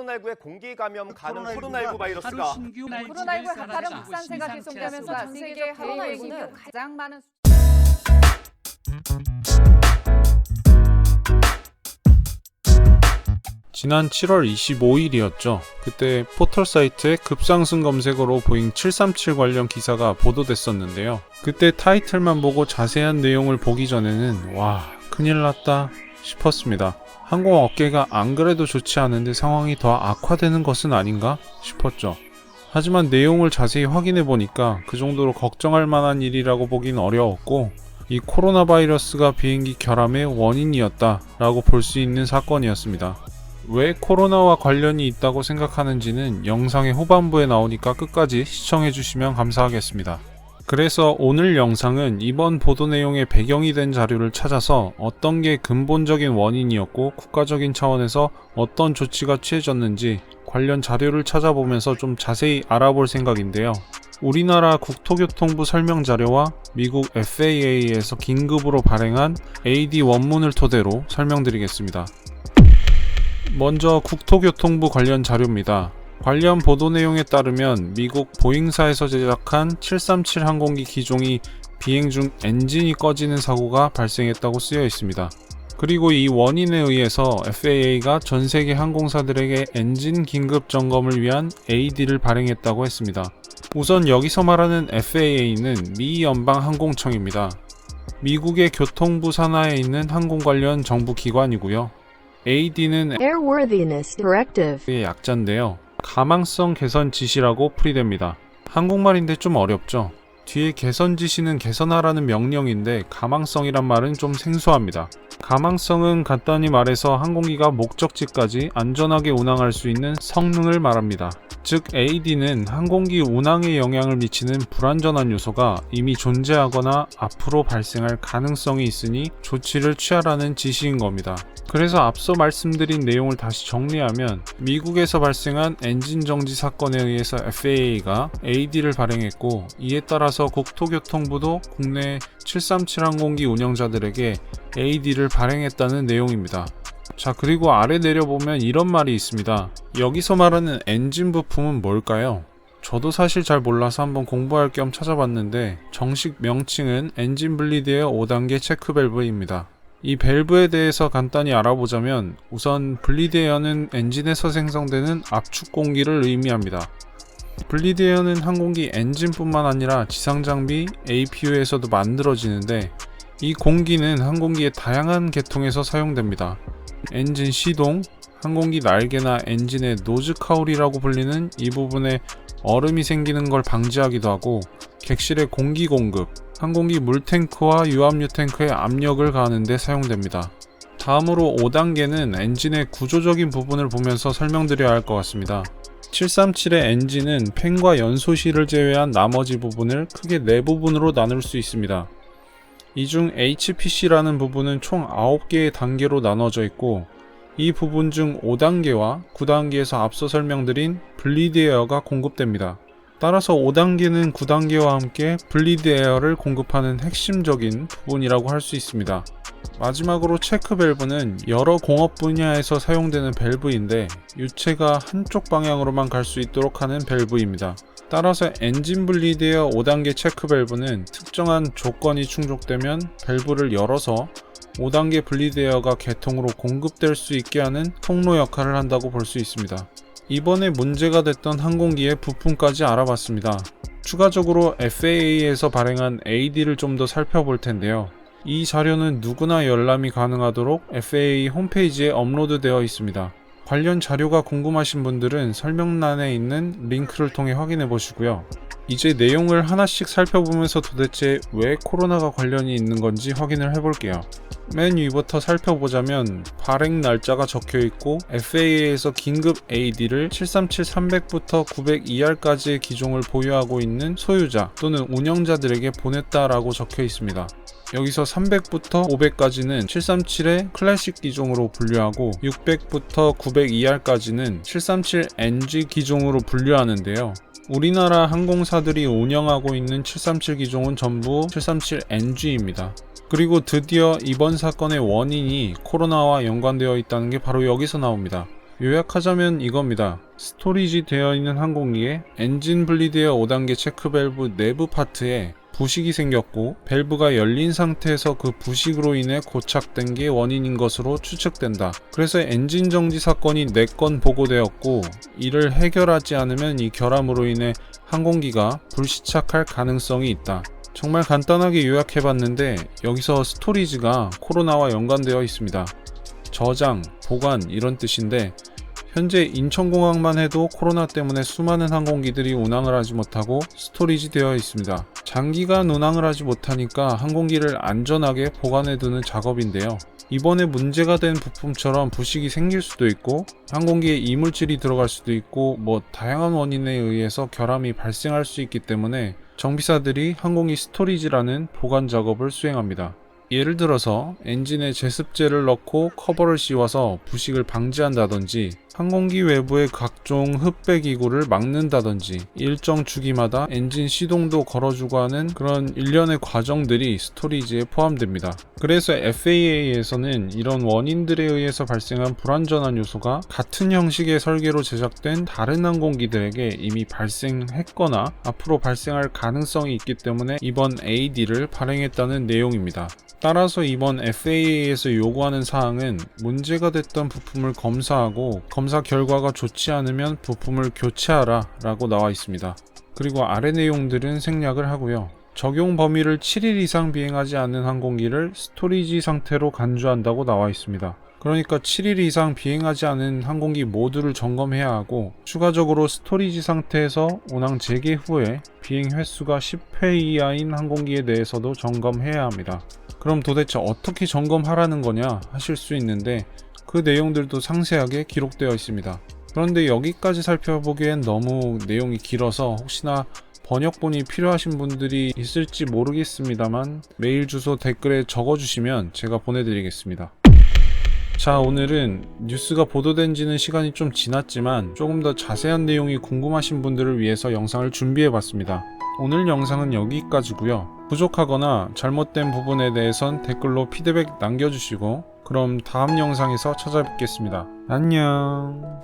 코로나19의 공기 감염 가능 코로나19가 코로나19 하루 바이러스가 신규 코로나19의 가파른 확산세가 계속되면서. 전 세계 코로나19는 가장 많은 수- 지난 7월 25일이었죠. 그때 포털 사이트에 급상승 검색어로 보잉 737 관련 기사가 보도됐었는데요. 그때 타이틀만 보고 자세한 내용을 보기 전에는 와, 큰일 났다 싶었습니다. 항공 업계가 안 그래도 좋지 않은데 상황이 더 악화되는 것은 아닌가 싶었죠. 하지만 내용을 자세히 확인해 보니까 그 정도로 걱정할 만한 일이라고 보긴 어려웠고 이 코로나 바이러스가 비행기 결함의 원인이었다라고 볼 수 있는 사건이었습니다. 왜 코로나와 관련이 있다고 생각하는지는 영상의 후반부에 나오니까 끝까지 시청해 주시면 감사하겠습니다. 그래서 오늘 영상은 이번 보도 내용의 배경이 된 자료를 찾아서 어떤 게 근본적인 원인이었고 국가적인 차원에서 어떤 조치가 취해졌는지 관련 자료를 찾아보면서 좀 자세히 알아볼 생각인데요. 우리나라 국토교통부 설명 자료와 미국 FAA에서 긴급으로 발행한 AD 원문을 토대로 설명드리겠습니다. 먼저 국토교통부 관련 자료입니다. 관련 보도 내용에 따르면 미국 보잉사에서 제작한 737 항공기 기종이 비행 중 엔진이 꺼지는 사고가 발생했다고 쓰여 있습니다. 그리고 이 원인에 의해서 FAA가 전 세계 항공사들에게 엔진 긴급 점검을 위한 AD를 발행했다고 했습니다. 우선 여기서 말하는 FAA는 미 연방 항공청입니다. 미국의 교통부 산하에 있는 항공 관련 정부 기관이고요. AD는 Airworthiness Directive. 의 약자인데요. 가망성 개선 지시라고 풀이됩니다. 한국말인데 좀 어렵죠? 뒤에 개선 지시는 개선하라는 명령인데 가망성이란 말은 좀 생소합니다. 가망성은 간단히 말해서 항공기가 목적지까지 안전하게 운항할 수 있는 성능을 말합니다. 즉 AD는 항공기 운항에 영향을 미치는 불안전한 요소가 이미 존재하거나 앞으로 발생할 가능성이 있으니 조치를 취하라는 지시인 겁니다. 그래서 앞서 말씀드린 내용을 다시 정리하면 미국에서 발생한 엔진 정지 사건에 의해서 FAA가 AD를 발행했고 이에 따라서 국토교통부도 국내 737 항공기 운영자들에게 AD를 발행했다는 내용입니다. 자, 그리고 아래 내려보면 이런 말이 있습니다. 여기서 말하는 엔진 부품은 뭘까요? 저도 사실 잘 몰라서 한번 공부할 겸 찾아봤는데 정식 명칭은 엔진 블리드웨어 5단계 체크 밸브입니다. 이 밸브에 대해서 간단히 알아보자면 우선 블리드 에어는 엔진에서 생성되는 압축 공기를 의미합니다. 블리드 에어는 항공기 엔진뿐만 아니라 지상 장비 APU에서도 만들어지는데 이 공기는 항공기의 다양한 계통에서 사용됩니다. 엔진 시동, 항공기 날개나 엔진의 노즈 카울이라고 불리는 이 부분에 얼음이 생기는 걸 방지하기도 하고 객실의 공기 공급, 항공기 물탱크와 유압유 탱크의 압력을 가하는 데 사용됩니다. 다음으로 5단계는 엔진의 구조적인 부분을 보면서 설명드려야 할 것 같습니다. 737의 엔진은 팬과 연소실을 제외한 나머지 부분을 크게 네 부분으로 나눌 수 있습니다. 이 중 HPC라는 부분은 총 9개의 단계로 나눠져 있고 이 부분 중 5단계와 9단계에서 앞서 설명드린 블리드 에어가 공급됩니다. 따라서 5단계는 9단계와 함께 블리드 에어를 공급하는 핵심적인 부분이라고 할 수 있습니다. 마지막으로 체크 밸브는 여러 공업 분야에서 사용되는 밸브인데 유체가 한쪽 방향으로만 갈 수 있도록 하는 밸브입니다. 따라서 엔진 블리드에어 5단계 체크 밸브는 특정한 조건이 충족되면 밸브를 열어서 5단계 블리드 에어가 개통으로 공급될 수 있게 하는 통로 역할을 한다고 볼 수 있습니다. 이번에 문제가 됐던 항공기의 부품까지 알아봤습니다. 추가적으로 FAA에서 발행한 AD를 좀 더 살펴볼 텐데요. 이 자료는 누구나 열람이 가능하도록 FAA 홈페이지에 업로드되어 있습니다. 관련 자료가 궁금하신 분들은 설명란에 있는 링크를 통해 확인해 보시고요. 이제 내용을 하나씩 살펴보면서 도대체 왜 코로나가 관련이 있는 건지 확인을 해볼게요. 맨 위부터 살펴보자면 발행 날짜가 적혀 있고 FAA에서 긴급 AD를 737-300부터 902R까지의 기종을 보유하고 있는 소유자 또는 운영자들에게 보냈다라고 적혀 있습니다. 여기서 300부터 500까지는 737의 클래식 기종으로 분류하고 600부터 902R까지는 737NG 기종으로 분류하는데요. 우리나라 항공사들이 운영하고 있는 737 기종은 전부 737NG입니다. 그리고 드디어 이번 사건의 원인이 코로나와 연관되어 있다는 게 바로 여기서 나옵니다. 요약하자면 이겁니다. 스토리지 되어 있는 항공기에 엔진 분리되어 5단계 체크 밸브 내부 파트에 부식이 생겼고 밸브가 열린 상태에서 그 부식으로 인해 고착된 게 원인인 것으로 추측된다. 그래서 엔진 정지 사건이 4건 보고되었고 이를 해결하지 않으면 이 결함으로 인해 항공기가 불시착할 가능성이 있다. 정말 간단하게 요약해봤는데 여기서 스토리지가 코로나와 연관되어 있습니다. 저장, 보관 이런 뜻인데 현재 인천공항만 해도 코로나 때문에 수많은 항공기들이 운항을 하지 못하고 스토리지 되어 있습니다. 장기간 운항을 하지 못하니까 항공기를 안전하게 보관해두는 작업인데요. 이번에 문제가 된 부품처럼 부식이 생길 수도 있고 항공기에 이물질이 들어갈 수도 있고 뭐 다양한 원인에 의해서 결함이 발생할 수 있기 때문에 정비사들이 항공기 스토리지라는 보관 작업을 수행합니다. 예를 들어서 엔진에 제습제를 넣고 커버를 씌워서 부식을 방지한다든지 항공기 외부의 각종 흡배 기구를 막는다든지 일정 주기마다 엔진 시동도 걸어주고 하는 그런 일련의 과정들이 스토리지에 포함됩니다. 그래서 FAA에서는 이런 원인들에 의해서 발생한 불완전한 요소가 같은 형식의 설계로 제작된 다른 항공기들에게 이미 발생했거나 앞으로 발생할 가능성이 있기 때문에 이번 AD를 발행했다는 내용입니다. 따라서 이번 FAA에서 요구하는 사항은 문제가 됐던 부품을 검사하고 검사 결과가 좋지 않으면 부품을 교체하라 라고 나와 있습니다. 그리고 아래 내용들은 생략을 하고요. 적용 범위를 7일 이상 비행하지 않는 항공기를 스토리지 상태로 간주한다고 나와 있습니다. 그러니까 7일 이상 비행하지 않은 항공기 모두를 점검해야 하고 추가적으로 스토리지 상태에서 운항 재개 후에 비행 횟수가 10회 이하인 항공기에 대해서도 점검해야 합니다. 그럼 도대체 어떻게 점검하라는 거냐 하실 수 있는데 그 내용들도 상세하게 기록되어 있습니다. 그런데 여기까지 살펴보기엔 너무 내용이 길어서 혹시나 번역본이 필요하신 분들이 있을지 모르겠습니다만 메일 주소 댓글에 적어주시면 제가 보내드리겠습니다. 자, 오늘은 뉴스가 보도된 지는 시간이 좀 지났지만 조금 더 자세한 내용이 궁금하신 분들을 위해서 영상을 준비해 봤습니다. 오늘 영상은 여기까지고요. 부족하거나 잘못된 부분에 대해선 댓글로 피드백 남겨주시고 그럼 다음 영상에서 찾아뵙겠습니다. 안녕.